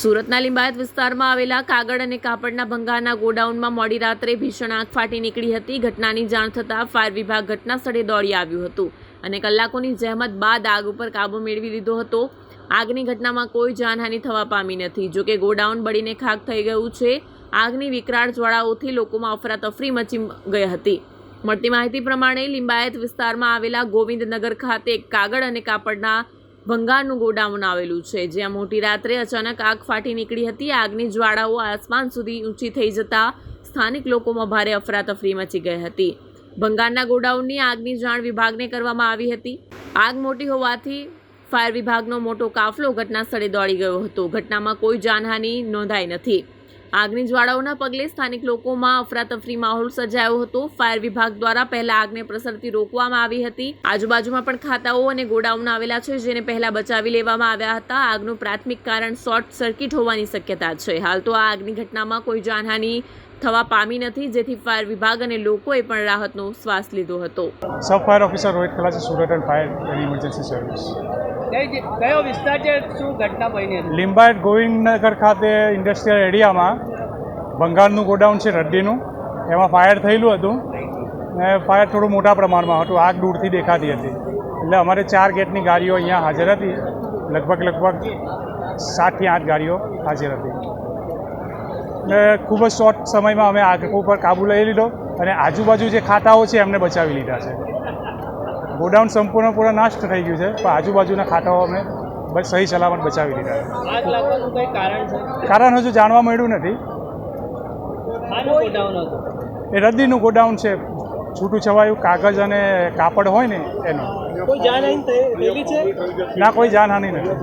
સુરતના લિંબાયત વિસ્તારમાં આવેલા કાગળ અને કાપડના ભંગારના ગોડાઉનમાં મોડી રાત્રે ભીષણ આગ ફાટી નીકળી હતી. ઘટનાની જાણ થતાં ફાયર વિભાગ ઘટના સ્થળે દોડી આવ્યું હતું અને કલાકોની જહેમત બાદ આગ ઉપર કાબુ મેળવી લીધો હતો. આગની ઘટનામાં કોઈ જાનહાનિ થવા પામી નથી. જોકે ગોડાઉન બળીને ખાક થઈ ગયું છે. આગની વિકરાળ જ્વાળાઓથી લોકોમાં અફરાતફરી મચી ગઈ હતી. મળતી માહિતી પ્રમાણે લિંબાયત વિસ્તારમાં આવેલા ગોવિંદનગર ખાતે કાગળ અને કાપડના ભંગારનું ગોડાઉન આવેલું છે. જ્યાં મોટી રાત્રે અચાનક આગ ફાટી નીકળી હતી. આગની જ્વાળાઓ આસમાન સુધી ઊંચી થઈ જતા સ્થાનિક લોકોમાં ભારે અફરાતફરી મચી ગઈ હતી. ભંગારના ગોડાઉનની આગની જાણ વિભાગને કરવામાં આવી હતી. આગ મોટી હોવાથી ફાયર વિભાગનો મોટો કાફલો ઘટના સ્થળે દોડી ગયો હતો. ઘટનામાં કોઈ જાનહાનિ નોંધાઈ નથી. આગની જ્વાળાઓના પગલે સ્થાનિક લોકોમાં અફરાતફરી માહોલ સર્જાયો હતો. ફાયર વિભાગ દ્વારા પહેલા આગને પ્રસરતી રોકવામાં આવી હતી. આજુબાજુમાં પણ ખાતાઓ અને ગોડાઉન આવેલા છે, જેને પહેલા બચાવી લેવામાં આવ્યા હતા. આગનું પ્રાથમિક કારણ શોર્ટ સર્કિટ હોવાની શક્યતા છે. હાલ તો આ આગની ઘટનામાં કોઈ જાનહાનિ થવા પામી નથી, જેથી ફાયર વિભાગ અને લોકોએ પણ રાહતનો શ્વાસ લીધો હતો. Sub fire officer Rohit Khalasi, Surat, and fire and service. કઈ કયો વિસ્તાર છે? શું ઘટના બની લિંબાયત ગોવિંદનગર ખાતે ઇન્ડસ્ટ્રીયલ એરિયામાં બંગાળનું ગોડાઉન છે રડ્ડીનું એમાં ફાયર થયેલું હતું. ને ફાયર થોડું મોટા પ્રમાણમાં હતું. આગ દૂરથી દેખાતી હતી. એટલે અમારે ચાર ગેટની ગાડીઓ અહીંયા હાજર હતી. લગભગ લગભગ સાતથી આઠ ગાડીઓ હાજર હતી. ને ખૂબ જ શોર્ટ સમયમાં અમે આગ ઉપર કાબુ લઈ લીધો અને આજુબાજુ જે ખાતાઓ છે, એમને બચાવી લીધા છે. ગોડાઉન સંપૂર્ણ પૂરા નાશ થઈ ગયું છે. પણ આજુબાજુના ખાતાઓ અમે બસ સહી સલામત બચાવી લીધા કારણ હજુ જાણવા મળ્યું નથી. એ રદ્દીનું ગોડાઉન છે. છૂટું છવાયું કાગળ અને કાપડ હોય ને એનું. ના કોઈ જાનહાનિ નથી.